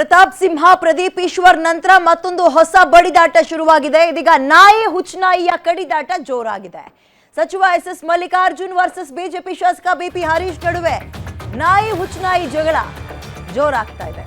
ಪ್ರತಾಪ್ ಸಿಂಹ, ಪ್ರದೀಪ್ ಈಶ್ವರ್ ನಂತರ ಮತ್ತೊಂದು ಹೊಸ ಬಡಿದಾಟ ಶುರುವಾಗಿದೆ. ಇದೀಗ ನಾಯಿ ಹುಚ್ಚನಾಯಿಯ ಕಡಿದಾಟ ಜೋರಾಗಿದೆ. ಸಚಿವ S S Mallikarjun versus BJP ಶಾಸಕ ಬಿಪಿ ಹರೀಶ್ ನಡುವೆ ನಾಯಿ ಹುಚ್ಚನಾಯಿ ಜಗಳ ಜೋರಾಗ್ತಾ ಇದೆ.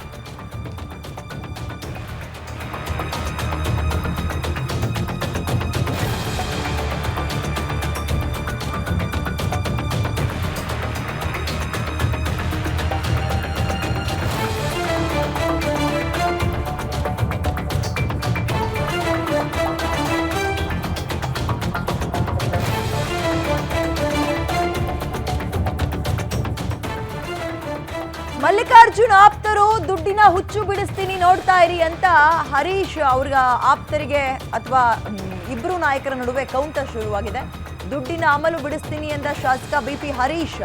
ಮಲ್ಲಿಕಾರ್ಜುನ್ ಆಪ್ತರು ದುಡ್ಡಿನ ಹುಚ್ಚು ಬಿಡಿಸ್ತೀನಿ ನೋಡ್ತಾ ಇರಿ ಅಂತ ಹರೀಶ್ ಅವ್ರ ಆಪ್ತರಿಗೆ ಅಥವಾ ಇಬ್ರು ನಾಯಕರ ನಡುವೆ ಕೌಂಟರ್ ಶುರುವಾಗಿದೆ. ದುಡ್ಡಿನ ಅಮಲು ಬಿಡಿಸ್ತೀನಿ ಎಂದ ಶಾಸಕ ಬಿ ಪಿ ಹರೀಶ್.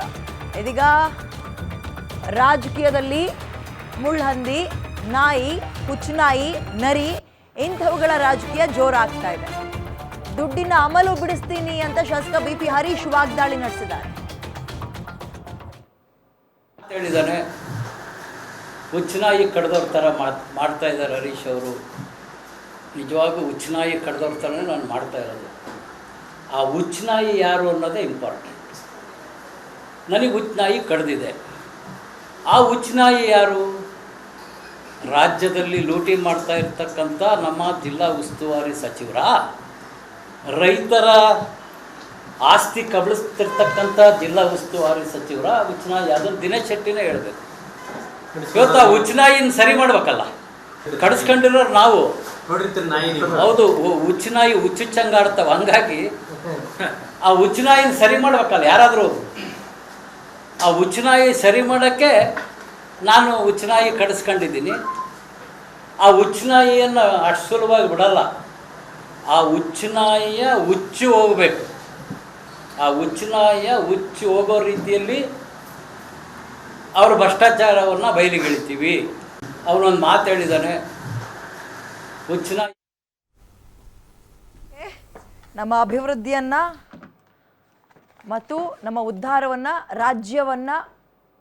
ಇದೀಗ ರಾಜಕೀಯದಲ್ಲಿ ಮುಳ್ಹಂದಿ, ನಾಯಿ, ಹುಚ್ಚುನಾಯಿ, ನರಿ ಇಂಥವುಗಳ ರಾಜಕೀಯ ಜೋರಾಗ್ತಾ ಇದೆ. ದುಡ್ಡಿನ ಅಮಲು ಬಿಡಿಸ್ತೀನಿ ಅಂತ ಶಾಸಕ ಬಿ ಪಿ ಹರೀಶ್ ವಾಗ್ದಾಳಿ ನಡೆಸಿದ್ದಾರೆ. ಹೇಳಿದ್ದಾನೆ. ಹುಚ್ಚನಾಯಿ ಕಡ್ದವ್ರ ಥರ ಮಾಡ್ತಾ ಇದ್ದಾರೆ ಹರೀಶ್ ಅವರು. ನಿಜವಾಗೂ ಹುಚ್ಚನಾಯಿ ಕಡ್ದವ್ರ ಥರನೇ ನಾನು ಮಾಡ್ತಾ ಇರೋದು. ಆ ಹುಚ್ಚನಾಯಿ ಯಾರು ಅನ್ನೋದೇ ಇಂಪಾರ್ಟೆಂಟ್ ನನಗೆ ಹುಚ್ಚನಾಯಿ ಕಡ್ದಿದೆ. ಆ ಹುಚ್ಚನಾಯಿ ಯಾರು? ರಾಜ್ಯದಲ್ಲಿ ಲೂಟಿ ಮಾಡ್ತಾ ಇರ್ತಕ್ಕಂಥ ನಮ್ಮ ಜಿಲ್ಲಾ ಉಸ್ತುವಾರಿ ಸಚಿವರ? ರೈತರ ಆಸ್ತಿ ಕಬಳಿಸ್ತಿರ್ತಕ್ಕಂಥ ಜಿಲ್ಲಾ ಉಸ್ತುವಾರಿ ಸಚಿವರ? ಹುಚ್ಚನಾಯಿ ಅದನ್ನು ದಿನೇಶ್ ಶೆಟ್ಟಿನೇ ಹೇಳಬೇಕು. ಇವತ್ತು ಆ ಹುಚ್ಚನಾಯಿನ ಸರಿ ಮಾಡ್ಬೇಕಲ್ಲ. ಕಡಿಸ್ಕೊಂಡಿರೋರು ನಾವು. ನಾಯಿ ಹೌದು ಉಚ್ಚನಾಯಿ ಹುಚ್ಚನಾಯಿ ಹುಚ್ಚುಚ್ಚಂಗಾಡ್ತಾವ ಹಂಗಾಗಿ ಆ ಉಚ್ಚನಾಯಿನ ಸರಿ ಮಾಡ್ಬೇಕಲ್ಲ ಯಾರಾದರೂ. ಆ ಹುಚ್ಚನಾಯಿ ಸರಿ ಮಾಡೋಕ್ಕೆ ನಾನು ಹುಚ್ಚನಾಯಿ ಕಡಿಸ್ಕೊಂಡಿದ್ದೀನಿ. ಆ ಹುಚ್ಚನಾಯಿಯನ್ನು ಅಷ್ಟು ಸುಲಭವಾಗಿ ಬಿಡಲ್ಲ. ಆ ಹುಚ್ಚನಾಯಿಯ ಹುಚ್ಚು ಹೋಗಬೇಕು. ಆ ಹುಚ್ಚನಾಯಿಯ ಹುಚ್ಚು ಹೋಗೋ ರೀತಿಯಲ್ಲಿ ಅವರು ಭ್ರಷ್ಟಾಚಾರವನ್ನು ಬಯಲಿಗಿಳಿತೀವಿ. ಅವನೊಂದು ಮಾತು ಹೇಳಿದ್ದಾನೆ ಹುಚ್ಚಿನ ನಮ್ಮ ಅಭಿವೃದ್ಧಿಯನ್ನ ಮತ್ತು ನಮ್ಮ ಉದ್ಧಾರವನ್ನ, ರಾಜ್ಯವನ್ನ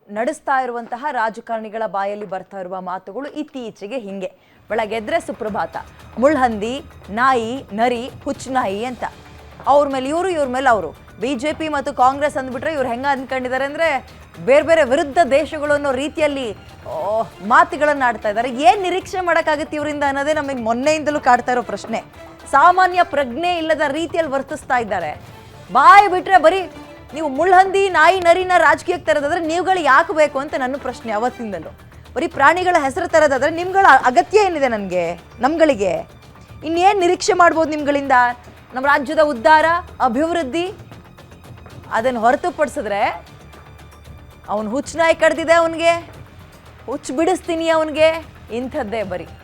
ನಡೆಸ್ತಾ ಇರುವಂತಹ ರಾಜಕಾರಣಿಗಳ ಬಾಯಲ್ಲಿ ಬರ್ತಾ ಇರುವ ಮಾತುಗಳು ಇತ್ತೀಚೆಗೆ ಹಿಂಗೆ. ಬೆಳಗ್ಗೆದ್ರೆ ಸುಪ್ರಭಾತ. ಮುಳ್ಹಂದಿ, ನಾಯಿ, ನರಿ ಹುಚ್ಚನಾಯಿ ಅಂತ. ಅವ್ರ ಮೇಲೆ ಇವರು, ಇವ್ರ ಮೇಲೆ ಅವರು. ಬಿ ಮತ್ತು ಕಾಂಗ್ರೆಸ್ ಅಂದ್ಬಿಟ್ರೆ ಇವ್ರು ಹೆಂಗೆ ಅಂದ್ಕೊಂಡಿದ್ದಾರೆ ಅಂದರೆ ಬೇರೆ ಬೇರೆ ವಿರುದ್ಧ ದೇಶಗಳು ಅನ್ನೋ ರೀತಿಯಲ್ಲಿ ಮಾತುಗಳನ್ನು ಆಡ್ತಾ ಇದ್ದಾರೆ. ಏನು ನಿರೀಕ್ಷೆ ಮಾಡೋಕ್ಕಾಗುತ್ತೆ ಇವರಿಂದ ಅನ್ನೋದೇ ನಮಗೆ ಮೊನ್ನೆಯಿಂದಲೂ ಕಾಡ್ತಾ ಇರೋ ಪ್ರಶ್ನೆ. ಸಾಮಾನ್ಯ ಪ್ರಜ್ಞೆ ಇಲ್ಲದ ರೀತಿಯಲ್ಲಿ ವರ್ತಿಸ್ತಾ ಇದ್ದಾರೆ. ಬಾಯಿ ಬಿಟ್ರೆ ಬರೀ ನೀವು ಮುಳ್ಳಹಂದಿ ನಾಯಿ ನರಿನ ರಾಜಕೀಯಕ್ಕೆ ತರೋದಾದ್ರೆ ನೀವುಗಳು ಯಾಕೆ ಬೇಕು ಅಂತ ನನ್ನ ಪ್ರಶ್ನೆ ಅವತ್ತಿಂದಲೂ. ಬರೀ ಪ್ರಾಣಿಗಳ ಹೆಸರು ತರೋದಾದ್ರೆ ನಿಮ್ಗಳ ಅಗತ್ಯ ಏನಿದೆ ನನಗೆ, ನಮ್ಗಳಿಗೆ? ಇನ್ನೇನು ನಿರೀಕ್ಷೆ ಮಾಡ್ಬೋದು ನಿಮ್ಗಳಿಂದ? ನಮ್ಮ ರಾಜ್ಯದ ಉದ್ಧಾರ, ಅಭಿವೃದ್ಧಿ, ಅದನ್ನು ಹೊರತುಪಡಿಸಿದ್ರೆ ಅವನು ಹುಚ್ಚು ನಾಯಿ ಕಡ್ದಿದೆ ಅವನಿಗೆ. ಹುಚ್ಚು ಬಿಡಿಸ್ತೀನಿ ಅವನಿಗೆ. ಇಂಥದ್ದೇ ಬರೀ.